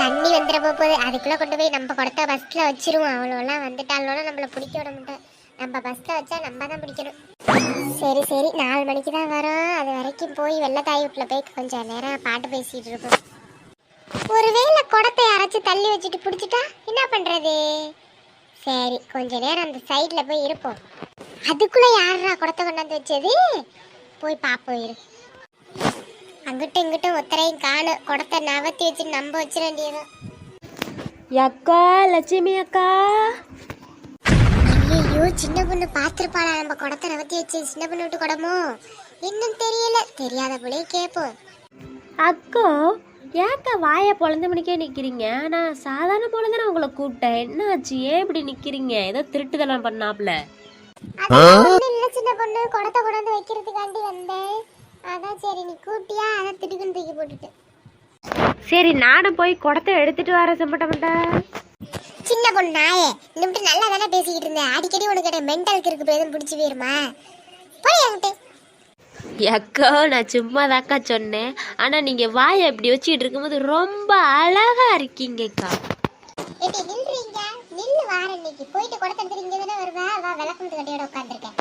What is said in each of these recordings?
தண்ணி வந்துட போகுது. அதுக்குள்ளே கொண்டு போய் நம்ம குடத்த பஸ்ஸில் வச்சிருவோம். அவ்வளோலாம் வந்துட்டாலும் நம்மள பிடிக்க விட மாட்டோம் நம்ம பஸ்ஸில் வச்சா நம்ம தான் பிடிக்கணும். சரி சரி. நாலு மணிக்கு தான் வரோம். அது வரைக்கும் போய் வெள்ளத்தாய் வீட்டில் போய் கொஞ்சம் நேரம் பாட்டு பேசிகிட்டு இருக்கோம். ஒருவேளை குடத்தை யாராச்சும் தள்ளி வச்சுட்டு பிடிச்சிட்டா என்ன பண்ணுறது சரி கொஞ்ச நேரம் அந்த சைடில் போய் இருப்போம். அதுக்குள்ளே யாரா குடத்தை கொண்டாந்து வச்சது? போய் பார்ப்போம் இரு அங்கிட்டும் இங்கிட்டும் ஒத்தரையும் காணும் குடத்தை நவத்தி வச்சு நம்ப வச்சிட வேண்டியதான் அக்கா லட்சுமி அக்கா. ஐயோ சின்ன பொண்ணு பார்த்துருப்பாளா? நம்ம குடத்தை நவத்தி வச்சு சின்ன பொண்ணு விட்டு குடமோ? இன்னும் தெரியல. தெரியாத போலே கேட்போம். அக்கா ஏக்கா வாயை பொழந்த மணிக்கே நிக்கிறீங்க? நான் சாதாரண போல தானே உங்களை கூப்பிட்டேன். என்ன ஆச்சு ஏன் இப்படி நிக்கிறீங்க? ஏதோ திருட்டுதெல்லாம் பண்ணாப்ல. சின்ன பொண்ணு. குடத்தை கொண்டாந்து வைக்கிறதுக்காண்டி வந்தேன். அதான் சரி நீ கூட்டியா? அதை திடுக்குன்னு தூக்கி போட்டுட்டு. சரி நானும் போய் குடத்தை எடுத்துட்டு வர சம்பட்ட மாட்டேன் சின்ன பொண்ணு நாயே இன்னும் நல்லா தானே பேசிக்கிட்டு இருந்தேன் அடிக்கடி உனக்கு என்ன மென்டலுக்கு இருக்கு எதுவும் பிடிச்சி போயிருமா? போய் என்கிட்ட அக்கா நான் சும்மா தாக்கா சொன்னேன். ஆனா நீங்க வாயை இப்படி வச்சுக்கிட்டு இருக்கும்போது ரொம்ப அழகா இருக்கீங்கக்கா. ஏட்டி நில்றீங்க? நில்லு வார இன்னைக்கு. போயிட்டு குடத்தை எடுத்துட்டு இங்க தானே வருவா? வா விளக்கு கட்டியோட உட்காந்துருக்கேன்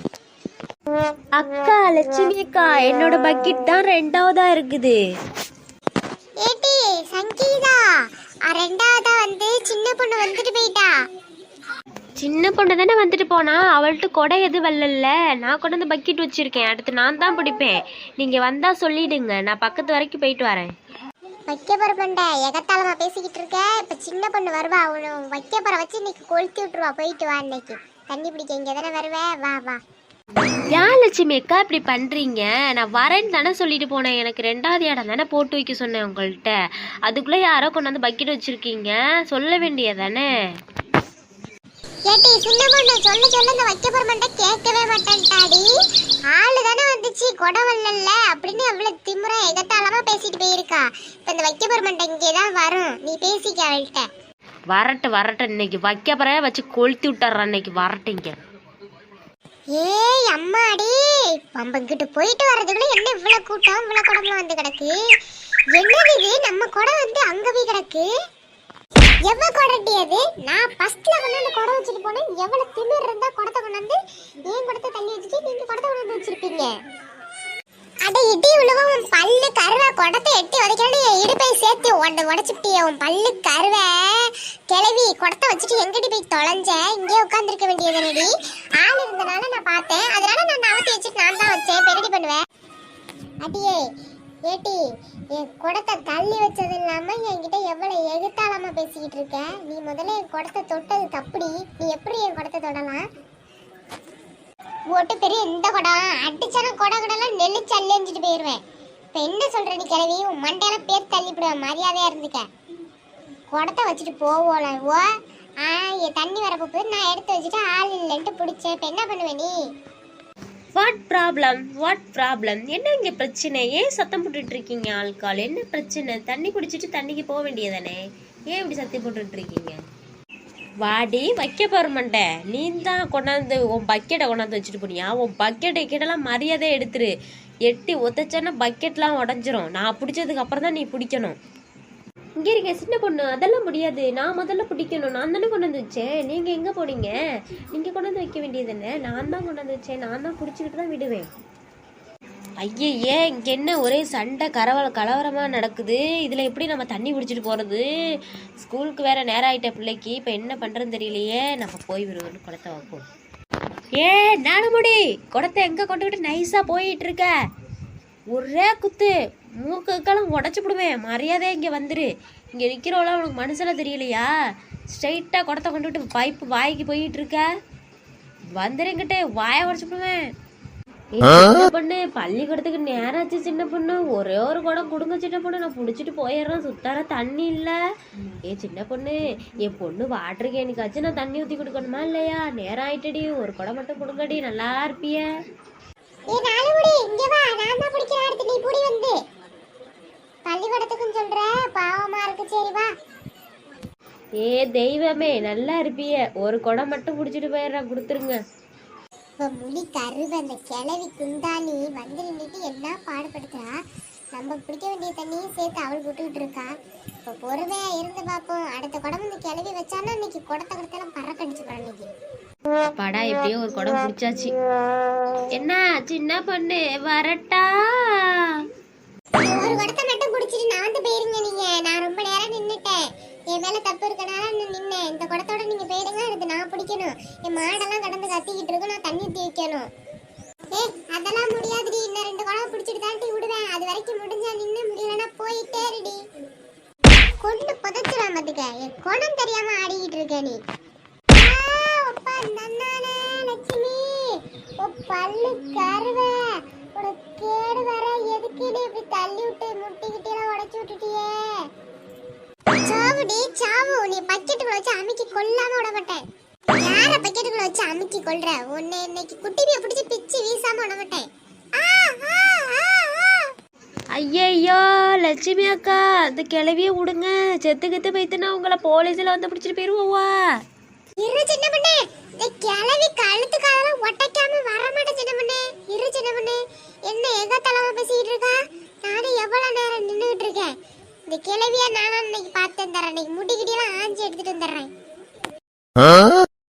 அக்கா லட்சுமி அக்கா என்னோட பக்கெட் தான் ரெண்டாவதா இருக்குது. ஏட்டி சங்கீதா. ரெண்டாவதா வந்து சின்ன பொண்ணு வந்துட்டு போயிட்டா. சின்ன பொண்ணு தானே வந்துட்டு போனா? அவள்கிட்ட கொடை எதுவும் வரல நான் கொண்டு வந்து பக்கெட் வச்சிருக்கேன். அடுத்து நான் தான் பிடிப்பேன். நீங்க வந்தா சொல்லிடுங்க. நான் பக்கத்து வரைக்கும் போயிட்டு வரேன். வைக்க போற பண்ட எகத்தாளமா பேசிக்கிட்டு இருக்க. இப்ப சின்ன பொண்ணு வருவா. அவனு வைக்க போற வச்சு இன்னைக்கு கொளுத்தி விட்டுருவா. போயிட்டு வா இன்னைக்கு. தண்ணி பிடிக்க இங்க தானே வருவே. வா வா. ஏன் லட்சுமி அக்கா இப்படி பண்றீங்க? நான் வரேன்னு தானே சொல்லிட்டு போனேன். எனக்கு ரெண்டாவது இடம் தானே போட்டு வைக்க சொன்னேன் உங்கள்கிட்ட அதுக்குள்ள யாரோ கொண்டு வந்து பக்கெட் வச்சிருக்கீங்க. சொல்ல வேண்டியதானே? ஏட்டி சின்ன பொண்ணு சொல்ல சொல்ல இந்த வைக்க கேட்கவே மாட்டேன்டாடி ஆளு தானே வந்துச்சு கொடை வரல அப்படின்னு அவ்வளவு திமுறா எகத்தாளமா பேசிட்டு போயிருக்கா. இப்ப இந்த வைக்க இங்கே தான் வரும். நீ பேசிக்க அவள்கிட்ட. வரட்டு வரட்டு. இன்னைக்கு வைக்க பிறகு வச்சு கொளுத்தி விட்டுறேன் இன்னைக்கு வரட்டுங்க ஏய் அம்மாடி பம்பங்கிட்டு போயிட்டு வர்றதுக்குள்ள என்ன இவ்வளவு கூட்டம் இவ்வளவு குடம்லாம் வந்து கிடக்கு? என்னது இது? நம்ம குடம் வந்து அங்க போய் கிடக்கு? எவ்வளவு குடட்டி அது? நான் ஃபர்ஸ்ட்ல அந்த குடம் வச்சுட்டு போனேன். எவ்வளவு திமிர் இருந்தா குடத்தை கொண்டாந்து ஏன் குடத்தை தள்ளி வச்சுட்டு நீங்க குடத்தை கொண்டாந்து வச்சிருப்பீங்க அட இடி உழுவும் உன் பல்லு கருவா குடத்தை எட்டி உதைக்காண்டு என் இடுப்பை சேர்த்து உடனே உடச்சுட்டிய உன் பல்லு கருவை. கிளவி குடத்தை வச்சுட்டு எங்கடி போய் தொலைஞ்ச? இங்கே உட்காந்துருக்க வேண்டியது நடி ஆள் இருந்தனால நான் பார்த்தேன். அதனால நான் நவத்தி வச்சுட்டு நான் தான் வச்சேன். பெருடி பண்ணுவேன் அடியே ஏட்டி என் குடத்தை தள்ளி வச்சது இல்லாம என்கிட்ட எவ்வளவு எகுத்தாளமா பேசிக்கிட்டு இருக்க? நீ முதல்ல என் குடத்தை தொட்டது தப்புடி. நீ எப்படி என் குடத்தை தொடலாம்? ஓட்டு பெரிய இந்த குடம். அடிச்சான குடம் குடம்லாம் நெல்லு சல்லி அஞ்சிட்டு போயிடுவேன் இப்ப என்ன சொல்ற நீ கிளவி உன் மண்டையில பேர் தள்ளிவிடுவேன் மரியாதையா இருந்துக்க. குடத்தை வச்சுட்டு போவோல ஓ ஆ தண்ணி வர நான் எடுத்து வச்சுட்டு ஆள் இல்லைன்ட்டு பிடிச்சேன். இப்ப என்ன பண்ணுவேன் நீ? வாட் ப்ராப்ளம் வாட் ப்ராப்ளம் என்ன இங்கே பிரச்சனை? ஏன் சத்தம் போட்டுட்டு இருக்கீங்க ஆள்கால்? என்ன பிரச்சனை? தண்ணி குடிச்சிட்டு தண்ணிக்கு போக வேண்டியதானே? ஏன் இப்படி சத்தம் போட்டுட்டு இருக்கீங்க வாடி வைக்க போற நீ தான் கொண்டாந்து உன் பக்கெட்டை கொண்டாந்து வச்சுட்டு போனியா? உன் பக்கெட்டை கிட்டலாம் மரியாதை எடுத்துரு. எட்டி ஒத்தச்சோன்னா பக்கெட்லாம் உடஞ்சிரும். நான் பிடிச்சதுக்கு அப்புறம் தான் நீ பிடிக்கணும். இங்கே இருக்க சின்ன பொண்ணு. அதெல்லாம் முடியாது. நான் முதல்ல பிடிக்கணும். நான் தானே கொண்டு வச்சேன். நீங்கள் எங்கே போனீங்க? நீங்கள் கொண்டாந்து வைக்க வேண்டியது என்ன? நான் தான் கொண்டாந்து வச்சேன். நான் தான் பிடிச்சிக்கிட்டு தான் விடுவேன். ஐயே இங்கே என்ன ஒரே சண்டை கரவல கலவரமாக நடக்குது? இதில் எப்படி நம்ம தண்ணி பிடிச்சிட்டு போகிறது ஸ்கூலுக்கு வேறு நேரம் ஆயிட்ட பிள்ளைக்கு. இப்போ என்ன பண்ணுறதுன்னு தெரியலையே. நம்ம போய் விடுவோம் குளத்தை வைப்போம். ஏ நானுமுடி குடத்தை எங்கே கொண்டுக்கிட்டு நைஸாக போயிட்டு இருக்க ஒரே குத்து. மூக்குக்கெல்லாம் உடச்சி விடுவேன் மரியாதையா இங்கே வந்துரு. இங்கே நிற்கிறவளாம் உனக்கு மனசுல தெரியலையா? ஸ்ட்ரைட்டாக குடத்தை கொண்டுக்கிட்டு பைப்பு வாய்க்கு போயிட்டு இருக்க வந்துருங்கிட்டு வாயை உடச்சி விடுவேன். பொண்ணு பள்ளிக்கூடத்துக்கு நேரம் ஆச்சு சின்ன பொண்ணு. ஒரே ஒரு குடம் கொடுங்க சின்ன பொண்ணு. நான் புடிச்சிட்டு போயிடுறேன். சுத்தார தண்ணி இல்ல. ஏ சின்ன பொண்ணு என் பொண்ணு வாட்டர் கேனுக்காச்சும் நான் தண்ணி ஊத்தி கொடுக்கணுமா இல்லையா? நேரம் ஆயிட்டடி. ஒரு குடம் மட்டும் கொடுங்கடி. நல்லா இருப்பிய. பள்ளிக்கூடத்துக்கும் சொல்ற. பாவமா இருக்கு. சரி வா. ஏ தெய்வமே நல்லா இருப்பிய. ஒரு குடம் மட்டும் புடிச்சிட்டு போயிடுறேன். கொடுத்துருங்க. இப்ப முடி கருவ அந்த கிளவி குந்தாணி வந்து நின்றுட்டு என்ன பாடுபடுத்துறா? நம்ம பிடிக்க வேண்டிய தண்ணியும் சேர்த்து அவள் விட்டுக்கிட்டு இருக்கா. இப்ப பொறுமையா இருந்து பாப்போம். அடுத்த குடம் வந்து கிளவி வச்சானா இன்னைக்கு குடத்தை கொடுத்தாலும் பறக்கடிச்சு இன்னைக்கு. படா எப்படியோ ஒரு குடம் பிடிச்சாச்சு என்ன சின்ன பொண்ணு வரட்டா? ஒரு குடத்தை மட்டும் குடிச்சிட்டு நான் வந்து போயிருங்க நீங்க. நான் ரொம்ப நேரம் நின்னுட்டேன். என் மேல தப்பு இருக்கனால நான் நின்னேன். இந்த குடத்தோட நீங்க போயிடுங்க. அடுத்து நான் பிடிக்கணும். என் மாடெல்லாம் கடந்து கத்திக்கிட்டு இருக்கும் நான் தண்ணி தேய்க்கணும். வைக்கணும் ஏ அதெல்லாம் முடியாதுடி. இன்னும் ரெண்டு குடம் பிடிச்சிட்டு தாண்டி விடுவேன். அது வரைக்கும் முடிஞ்சா நின்று முடியலன்னா போயிட்டே இருடி. கொண்டு புதைச்சிடாம பாத்துக்க. என் குணம் தெரியாம ஆடிக்கிட்டு இருக்க நீ. அப்பா, நன்னானே, லட்சுமி. ஓ பல்லு கருவே. உனக்கு கேடு வர. எதுக்கு இப்படி தள்ளி விட்டு முட்டிக்கிட்டே உடச்சு விட்டுட்டியே? சாவுடி சாவு நீ பக்கெட்டுக்குள்ள வச்சு அமுக்கி கொல்லாம விட மாட்டேன். யார பக்கெட்டுக்குள்ள வச்சு அமுக்கி கொல்ற? உன்னை இன்னைக்கு குட்டிபிய பிடிச்சு பிச்சு வீசாம விட மாட்டேன். ஐயையோ லட்சுமி அக்கா அந்த கிளவிய விடுங்க. செத்து கத்து போய்த்துனா உங்களை போலீஸ்ல வந்து பிடிச்சிட்டு போயிருவோவா? இரு சின்ன பண்ணே. இந்த கிளவி கழுத்து காதெல்லாம் ஒட்டைக்காம வர மாட்டேன் சின்ன பண்ணே. இரு சின்ன பண்ணே. என்ன எகத்தலமா பேசிக்கிட்டு இருக்கா? நானும் எவ்வளவு நேரம் நின்னுகிட்டு இருக்கேன். இந்த கிளவிய நானும் இன்னைக்கு பார்த்து தரேன் இன்னைக்கு முடிக்கிட்டெல்லாம் ஆஞ்சி எடுத்துட்டு வந்துடுறேன்.